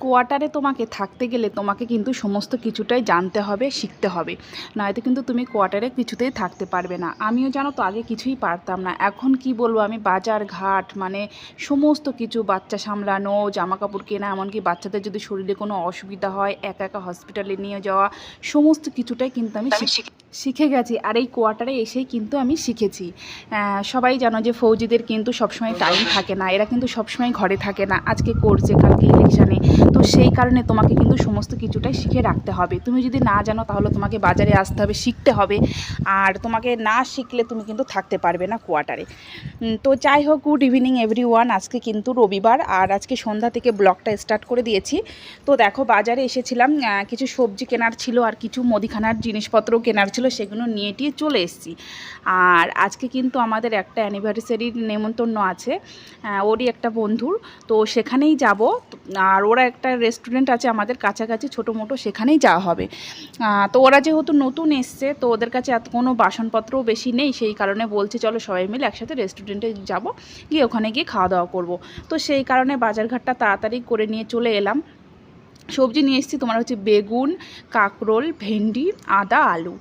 কোয়ার্টারে তোমাকে থাকতে গেলে তোমাকে কিন্তু সমস্ত কিছুটাই জানতে হবে শিখতে হবে। নয়তো কিন্তু তুমি কোয়ার্টারে কিছুতেই থাকতে পারবে না। আমিও জানো তো আগে কিছুই পারতাম না। এখন কি বলব আমি? বাজার ঘাট মানে সমস্ত কিছু বাচ্চা সামলানো জামা কাপড় কেনা এমনকি বাচ্চাদের যদি শরীরে কোনো অসুবিধা হয় একা একা হসপিটালে নিয়ে যাওয়া সমস্ত কিছুটাই কিন্তু আমি শিখ- শিখে গেছি আর এই কোয়ার্টারে এসেই কিন্তু আমি শিখেছি। সবাই জানো যে ফৌজিদের কিন্তু সবসময় টাইম থাকে না, এরা কিন্তু সবসময় ঘরে থাকে না। আজকে করছে, কালকে ইলেকশানে তো সেই কারণে তোমাকে কিন্তু সমস্ত কিছুটাই শিখে রাখতে হবে। তুমি যদি না জানো তাহলে তোমাকে বাজারে আসতে হবে, শিখতে হবে। আর তোমাকে না শিখলে তুমি কিন্তু থাকতে পারবে না কোয়ার্টারে তো যাই হোক গুড ইভিনিং এভরি আজকে কিন্তু রবিবার আর আজকে সন্ধ্যা থেকে ব্লগটা স্টার্ট করে দিয়েছি। তো দেখো, বাজারে এসেছিলাম। কিছু সবজি কেনার ছিল আর কিছু মুদিখানার জিনিসপত্র কেনার ছিল। সেগুলো নিয়ে টিয়ে চলে এসেছি। আর আজকে কিন্তু আমাদের একটা অ্যানিভার্সারির নেমন্তন্ন আছে ওরই একটা বন্ধুর। তো সেখানেই যাব। আর ওরা একটা রেস্টুরেন্ট আছে আমাদের কাছাকাছি, ছোটো মোটো, সেখানেই যাওয়া হবে। তো ওরা যেহেতু নতুন এসছে, তো ওদের কাছে এত কোনো বাসনপত্রও বেশি নেই, সেই কারণে বলছে, চলো সবাই মিলে একসাথে রেস্টুরেন্টে যাব, গিয়ে ওখানে গিয়ে খাওয়া দাওয়া করব। তো সেই কারণে বাজারঘাটটা তাড়াতাড়ি করে নিয়ে চলে এলাম। সবজি নিয়ে এসেছি, তোমার হচ্ছে বেগুন, কাঁকরোল, ভেন্ডি, আদা, আলু।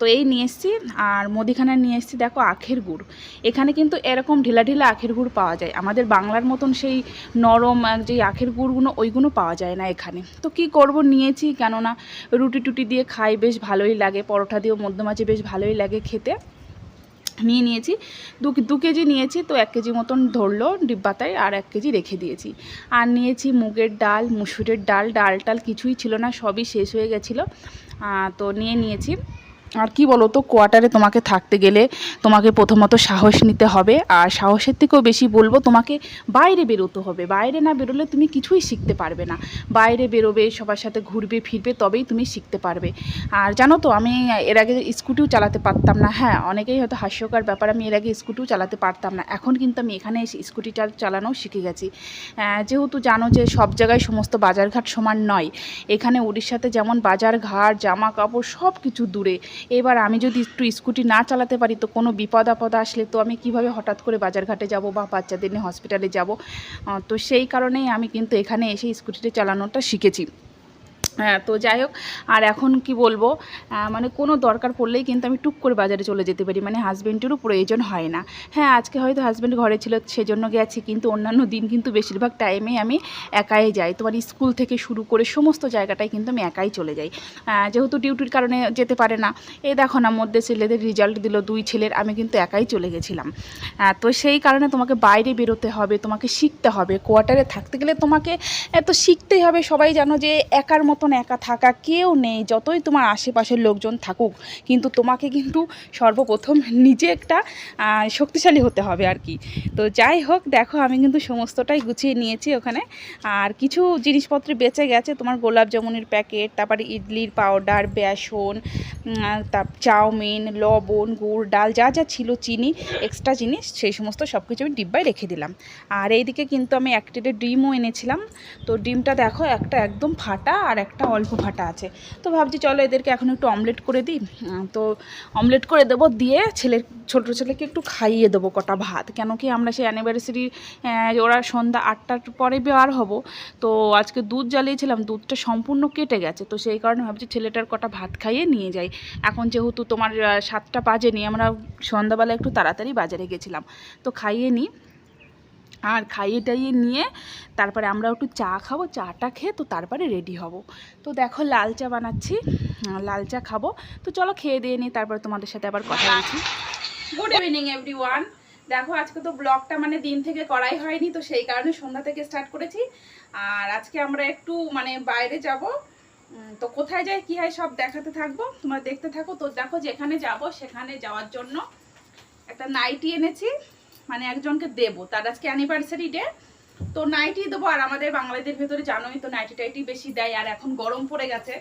তো এই নিয়ে এসেছি, আর মুদিখানা নিয়ে এসেছি, দেখো, আখের গুড়। এখানে কিন্তু এরকম ঢিলা ঢিলা আখের গুড় পাওয়া যায়। আমাদের বাংলার মতন সেই নরম যে আখের গুড়গুলো, ওইগুলো পাওয়া যায় না এখানে। তো কি করব নিয়েছি, কেননা রুটি টুটি দিয়ে খাই, বেশ ভালোই লাগে। পরোটা দিয়েও মধ্য মাঝে বেশ ভালোই লাগে খেতে। নিয়ে নিয়েছি। দু দু কেজি নিয়েছি তো এক কেজি মতন ধরলো ডিব্বাতায় আর এক কেজি রেখে দিয়েছি। আর নিয়েছি মুগের ডাল, মুসুরের ডাল ডাল টাল কিছুই ছিল না, সবই শেষ হয়ে গেছিল। তো নিয়ে নিয়েছি। আর কি বলো তো কোয়ার্টারে তোমাকে থাকতে গেলে তোমাকে প্রথমত সাহস নিতে হবে, আর সাহসের থেকেও বেশি বলব তোমাকে বাইরে বেরোতে হবে। বাইরে না বেরোলে তুমি কিছুই শিখতে পারবে না। বাইরে বেরোবে, সবার সাথে ঘুরবে, ফিরবে, তবেই তুমি শিখতে পারবে। আর জানো তো, আমি এর আগে স্কুটিও চালাতে পারতাম না হ্যাঁ অনেকেই হয়তো হাস্যকর ব্যাপার, আমি এর আগে স্কুটিও চালাতে পারতাম না। এখন কিন্তু আমি এখানে স্কুটি চাল- চালানোও শিখে গেছি। যেহেতু জানো যে সব জায়গায় সমস্ত বাজারঘাট সমান নয়, এখানে উড়িষ্যাতে যেমন বাজার ঘাট জামা কাপড় সব কিছু দূরে। এবার আমি যদি একটু স্কুটি না চালাতে পারি তো কোনো বিপদ আপদ আসলে তো আমি কীভাবে হঠাৎ করে বাজারঘাটে যাব বা বাচ্চাদের নিয়ে হসপিটালে যাব? তো সেই কারণেই আমি কিন্তু এখানে এসে স্কুটিটা চালানোটা শিখেছি। হ্যাঁ তো যাই হোক, আর এখন কি বলব মানে কোনো দরকার পড়লেই কিন্তু আমি টুক করে বাজারে চলে যেতে পারি মানে হাজব্যান্ডেরও প্রয়োজন হয় না। হ্যাঁ আজকে হয়তো হাজব্যান্ড ঘরে ছিল, সেজন্য গেছি, কিন্তু অন্যান্য দিন কিন্তু বেশিরভাগ টাইমেই আমি একাই যাই। তোমার স্কুল থেকে শুরু করে সমস্ত জায়গাটায় কিন্তু আমি একাই চলে যাই। যেহেতু ডিউটির কারণে যেতে পারে না, এই দেখো না, মধ্যে ছেলেদের রেজাল্ট দিল দুই ছেলের, আমি কিন্তু একাই চলে গেছিলাম। তো সেই কারণে তোমাকে বাইরে বেরোতে হবে, তোমাকে শিখতে হবে। কোয়ার্টারে থাকতে গেলে তোমাকে এত শিখতেই হবে, সবাই জানো যে একার মতন একা থাকা কেউ নেই, যতই তোমার আশেপাশের লোকজন থাকুক। কিন্তু তোমাকে কিন্তু সর্বপ্রথম নিজে একটা শক্তিশালী হতে হবে আর কি। তো যাই হোক, দেখো আমি কিন্তু সমস্তটাই গুছিয়ে নিয়েছি ওখানে। আর কিছু জিনিসপত্র বেঁচে গেছে, তোমার গোলাপ জামুনের প্যাকেট, তারপরে ইডলির পাউডার, বেসন তার চাউমিন, লবণ, গুড়, ডাল, যা যা ছিল চিনি এক্সট্রা জিনিস, সেই সমস্ত সব কিছু আমি ডিব্বায় রেখে দিলাম। আর এইদিকে কিন্তু আমি এক ডিমও এনেছিলাম। তো ডিমটা দেখো একটা একদম ফাটা আর একটা অল্প ফাটা আছে। তো ভাবছি চলো এদেরকে এখন একটু অমলেট করে দিই। তো অমলেট করে দেবো, দিয়ে ছেলের ছোটো ছেলেকে একটু খাইয়ে দেবো কটা ভাত। কেন কি আমরা সেই অ্যানিভার্সারি ওরা সন্ধ্যা আটটার পরে বের হব। তো আজকে দুধ জ্বালিয়েছিলাম, দুধটা সম্পূর্ণ কেটে গেছে। তো সেই কারণে ভাবছি ছেলেটার কটা ভাত খাইয়ে নিয়ে যাই। এখন যেহেতু তোমার সাতটা বাজেনি, আমরা সন্ধ্যাবেলা একটু তাড়াতাড়ি বাজারে গেছিলাম। তো খাইয়ে নিই। আর খাইয়ে টাইয়ে নিয়ে তারপরে আমরা একটু চা খাব, চাটা খেয়ে তো তারপরে রেডি হব। তো দেখো লাল চা বানাচ্ছি লাল চা খাব। তো চলো খেয়ে দিয়ে নিই, তারপরে তোমাদের সাথে আবার কথা বলছি। গুড ইভিনিং এভরি ওয়ান দেখো আজকে তো ব্লগটা মানে দিন থেকে করাই হয়নি, তো সেই কারণে সন্ধ্যা থেকে স্টার্ট করেছি। আর আজকে আমরা একটু মানে বাইরে যাব। তো কোথায় যাই, কি হয় সব দেখাতে থাকব, তোমরা দেখতে থাকো। তো দেখো যেখানে যাব সেখানে যাওয়ার জন্য একটা নাইটি এনেছি। মানে একজনকে দেবো। তার আজকে অ্যানিভার্সারি ডে তো নাইটি দেবো, আর আমাদের বাঙালিদের ভেতরে জানোই তো নাইটি টাইটি বেশি দেয়, আর এখন গরম পড়ে গেছে।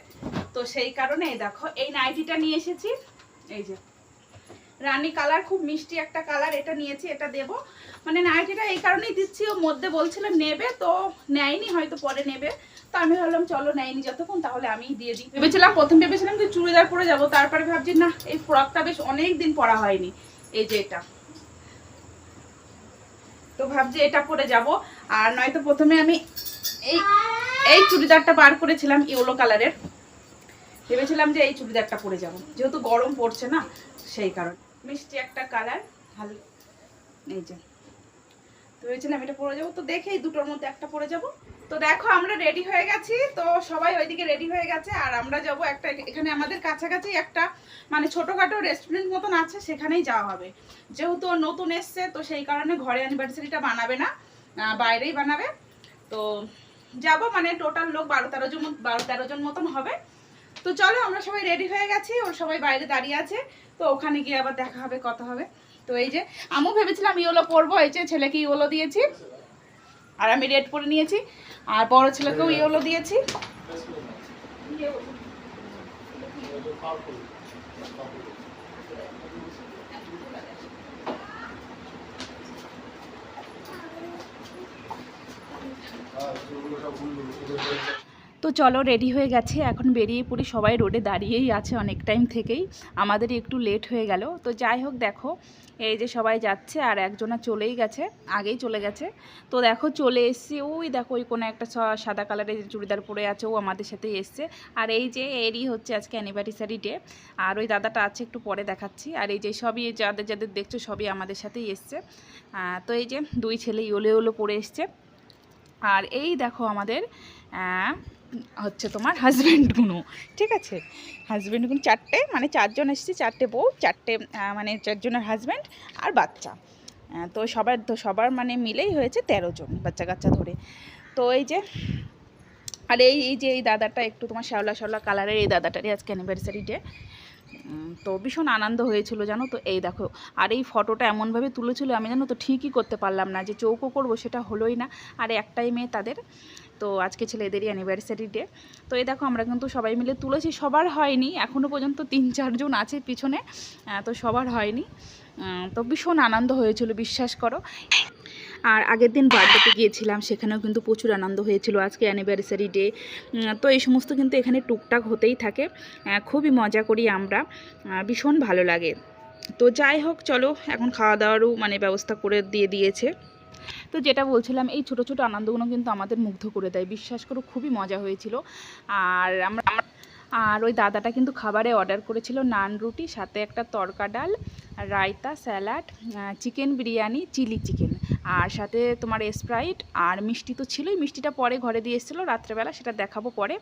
তো সেই কারণে দেখো, এই নাইটিটা নিয়ে এসেছি। এই যে, রানি কালার, খুব মিষ্টি একটা কালার এটা নিয়েছি, এটা দেব। মানে নাইটিটা এই কারণেই দিচ্ছি, ও মধ্যে বলছিল নেবে, তো নেয়নি, হয়তো পরে নেবে। তো আমি ভাবলাম, চলো নেয়নি যতক্ষণ, তাহলে আমি দিয়ে দিই। ভেবেছিলাম, প্রথম ভেবেছিলাম যে চুড়িদার পরে যাব, তারপরে ভাবছি, না, এই ফ্রকটা বেশ অনেক দিন পরা হয়নি। এই যে এটা। তো ভাবছি এটা পরে যাব। আর নয়তো প্রথমে আমি এই এই চুড়িদারটা বার করেছিলাম ইয়েলো কালারের। ভেবেছিলাম যে এই চুড়িদারটা পরে যাব। যেহেতু গরম পড়ছে না, সেই কারণ। মিষ্টি একটা কালার ভালো এই যে। তো ভেবেছিলাম এটা পরে যাব। তো দেখে এই দুটোর মধ্যে একটা পরে যাব। তো দেখো, আমরা রেডি হয়ে গেছি। তো সবাই ওইদিকে রেডি হয়ে গেছে। আর আমরা যাব একটা, এখানে আমাদের কাছাকাছি একটা মানে ছোটোখাটো রেস্টুরেন্ট মতন আছে, সেখানেই যাওয়া হবে। যেহেতু নতুন এসছে, তো সেই কারণে ঘরে অ্যানিভার্সারিটা বানাবে না বাইরেই বানাবে। তো যাব মানে টোটাল লোক বারো তেরো জন, বারো তেরো জন মতন হবে। তো চলো, আমরা সবাই রেডি হয়ে গেছি ওর সবাই বাইরে দাঁড়িয়ে আছে। তো ওখানে গিয়ে আবার দেখা হবে, কথা হবে। তো এই যে, আমিও ভেবেছিলাম ইওলো পরবো, এই যে ছেলেকে ইওলো দিয়েছি। আর আমি রেড পরে নিয়েছি। আর বড় ছেলেকেও ইয়েলো দিয়েছি। তো চলো রেডি হয়ে গেছে, এখন বেরিয়ে পড়ি, সবাই রোডে দাঁড়িয়েই আছে অনেক টাইম থেকেই আমাদের একটু লেট হয়ে গেল। তো যাই হোক দেখো, এই যে সবাই যাচ্ছে আর একজনা চলেই গেছে, আগেই চলে গেছে। তো দেখো চলে এসছি, ওই দেখো ওই কোনো একটা সাদা কালারের চুড়িদার পরে আছে, ও আমাদের সাথে এসছে। আর এই যে এরই হচ্ছে আজকে অ্যানিভার্সারি ডে আর ওই দাদাটা আছে একটু পরে দেখাচ্ছি। আর এই যে সবই যাদের যাদের দেখছ সবই আমাদের সাথেই এসছে। তো এই যে দুই ছেলে ইওলো ইওলো পরে এসছে। আর এই দেখো আমাদের হচ্ছে তোমার হাজব্যান্ডগুলো ঠিক আছে? হাজব্যান্ডগুলো চারটে মানে চারজন এসেছে, চারটে বউ, চারটে মানে চারজনের হাজব্যান্ড আর বাচ্চা। তো সবার তো সবার মানে মিলেই হয়েছে তেরো জন বাচ্চা কাচ্চা ধরে। তো এই যে, আর এই এই যে এই দাদাটা, একটু তোমার শ্যাওলা শ্যাওলা কালারের এই দাদাটারই আজকে অ্যানিভার্সারি ডে তো ভীষণ আনন্দ হয়েছিল, জানো তো? এই দেখো, আর এই ফটোটা এমনভাবে তুলেছিল, আমি জানো তো ঠিকই করতে পারলাম না যে চৌকো করব, সেটা হলোই না। আর একটাই মেয়ে তাদের তো আজকে ছিল এদেরই অ্যানিভার্সারি ডে তো এই দেখো আমরা কিন্তু সবাই মিলে তুলেছি, সবার হয়নি এখনও পর্যন্ত তিন চারজন আছে পিছনে তো সবার হয়নি। তো ভীষণ আনন্দ হয়েছিল, বিশ্বাস করো। আর আগের দিন বার্থডেতে গিয়েছিলাম, সেখানেও কিন্তু প্রচুর আনন্দ হয়েছিল আজকে অ্যানিভার্সারি ডে তো এই সমস্ত কিন্তু এখানে টুকটাক হতেই থাকে খুবই মজা করি আমরা ভীষণ ভালো লাগে। তো যাই হোক, চলো, এখন খাওয়া দাওয়ারও মানে ব্যবস্থা করে দিয়ে দিয়েছে। তো যেটা বলছিলাম, এই ছোটো ছোটো আনন্দগুলো কিন্তু আমাদের মুগ্ধ করে দেয়। বিশ্বাস করো, খুবই মজা হয়েছিল। আর আমরা আর ওই দাদাটা কিন্তু খাবারে অর্ডার করেছিল নান রুটি, সাথে একটা তরকা ডাল, raita, salad chicken biryani, chilli chicken. আর সাথে তোমার স্প্রাইট আর মিষ্টি তো ছিলই। মিষ্টিটা পরে ঘরে দিয়ে এসেছিল, রাত্রেবেলা সেটা দেখাবো পরে।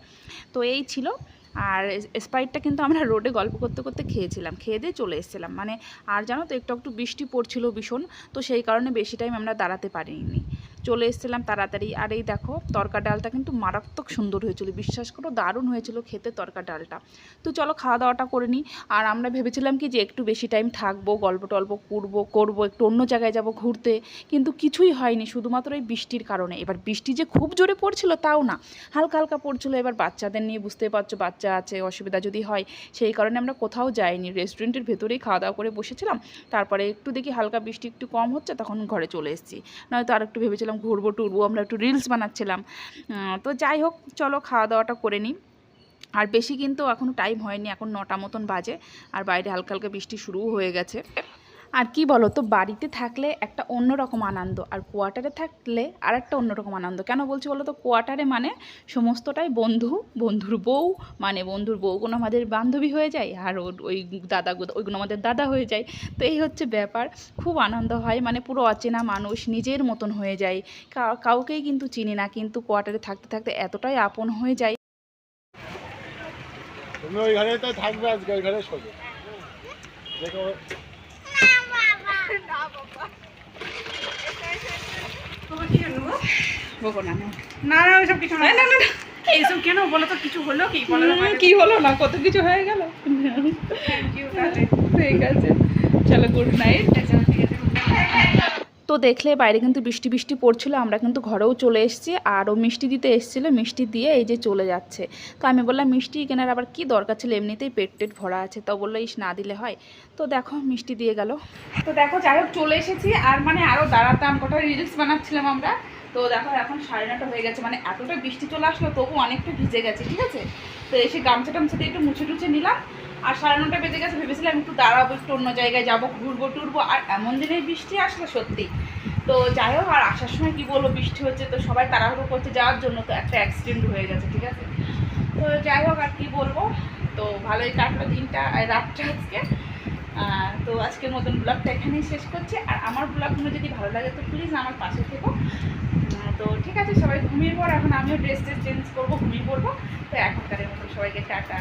তো এই ছিল। আর স্প্রাইটটা কিন্তু আমরা রোডে গল্প করতে করতে খেয়েছিলাম, খেয়ে দিয়ে চলে এসেছিলাম। মানে আর জানো তো, একটু একটু বৃষ্টি পড়ছিল ভীষণ, তো সেই কারণে বেশি টাইম আমরা দাঁড়াতে পারিনি। চলে এসেছিলাম তাড়াতাড়ি। আর এই দেখো, তরকা ডালটা কিন্তু মারাত্মক সুন্দর হয়েছিল। বিশ্বাস করো, দারুণ হয়েছিল খেতে তরকা ডালটা। তো চলো খাওয়া দাওয়াটা করে নিই। আর আমরা ভেবেছিলাম কি যে একটু বেশি টাইম থাকব, গল্প টল্প করব করব, একটু অন্য জায়গায় যাব ঘুরতে। কিন্তু কিছুই হয়নি, শুধুমাত্র এই বৃষ্টির কারণে। এবার বৃষ্টি যে খুব জোরে পড়ছিল তাও না। হালকা হালকা পড়ছিল, এবার বাচ্চাদের নিয়ে বুঝতে পারছ, বাচ্চা আছে, অসুবিধা যদি হয়। সেই কারণে আমরা কোথাও যাইনি। রেস্টুরেন্টের ভেতরেই খাওয়া দাওয়া করে বসেছিলাম। তারপরে একটু দেখি হালকা বৃষ্টি একটু কম হচ্ছে, তখন ঘরে চলে এসেছি। নয়তো আর একটু ভেবেছিলাম ঘুরবো, টুরবো, আমরা একটু রিলস বানাচ্ছিলাম। তো যাই হোক, চলো খাওয়া দাওয়াটা করে নিই। আর বেশি কিন্তু এখনও টাইম হয়নি, এখন নটা মতন বাজে। আর বাইরে হালকা হালকা বৃষ্টি শুরুও হয়ে গেছে। আর কি বলো তো, বাড়িতে থাকলে একটা অন্যরকম আনন্দ, আর কোয়ার্টারে থাকলে আর একটা অন্যরকম আনন্দ। কেন বলছি বলো তো, কোয়ার্টারে মানে সমস্তটাই বন্ধু, বন্ধুর বউ মানে বন্ধুর বউগুলো আমাদের বান্ধবী হয়ে যায়, আর ওই দাদা, ওইগুলো আমাদের দাদা হয়ে যায়। তো এই হচ্ছে ব্যাপার, খুব আনন্দ হয় মানে পুরো অচেনা মানুষ নিজের মতন হয়ে যায়। কাউকেই কিন্তু চিনি না, কিন্তু কোয়ার্টারে থাকতে থাকতে এতটাই আপন হয়ে যায়। তুমি ওই ঘরে তো থাকবে আজকে, ওই ঘরে না না ওইসব কিছু না। না না এইসব কেন? বলো তো কিছু হলো কি? বলো কি হলো না? কত কিছু হয়ে গেল? ঠিক আছে। চলো গুড নাইট তো দেখলে বাইরে কিন্তু বৃষ্টি বৃষ্টি পড়ছিল, আমরা কিন্তু ঘরেও চলে এসেছি আর ও মিষ্টি দিতে এসেছিল, মিষ্টি দিয়ে এই যে চলে যাচ্ছে। তো আমি বললাম, মিষ্টি কেনার আবার কি দরকার ছিল? এমনিতেই পেট টেট ভরা আছে, তো বলল, ইস, না দিলে হয়। তো দেখো, মিষ্টি দিয়ে গেল। তো দেখো, যাই হোক, চলে এসেছি, আর মানে আরও দাঁড়াতাম, কটা রিলস বানাচ্ছিলাম আমরা। তো দেখো, এখন সাড়ে নটা হয়ে গেছে মানে এতটা বৃষ্টি চলে আসলো, তবু অনেকটা ভিজে গেছে, ঠিক আছে? তো এসে গামছা টামছা দিয়ে একটু মুছে টুছে নিলাম আর সাড়ে নটা বেজে গেছে, ভেবেছিলাম একটু দাঁড়াবো, একটু অন্য জায়গায় যাব, ঘুরবো, টুরবো, আর এমন দিনে বৃষ্টি আসলে সত্যি। তো যাই হোক, আর আসার সময় কি বলব, বৃষ্টি হচ্ছে তো সবাই তাড়াহুড়ো করছে যাওয়ার জন্য, তো একটা অ্যাক্সিডেন্ট হয়ে গেছে, ঠিক আছে? তো যাই হোক, আর কি বলব, তো ভালোই কাটলো দিনটা রাতটা আজকে। তো আজকের মতন ব্লগটা এখানেই শেষ করছি, আর আমার ব্লগগুলো যদি ভালো লাগে, তো প্লিজ আমার পাশে থেকো। তো ঠিক আছে, সবাই ঘুমিয়ে পড়ো, এখন আমিও ড্রেস ট্রেস চেঞ্জ করব, ঘুমিয়ে পড়ব। তো এখনকারের মতো সবাইকে টাটা।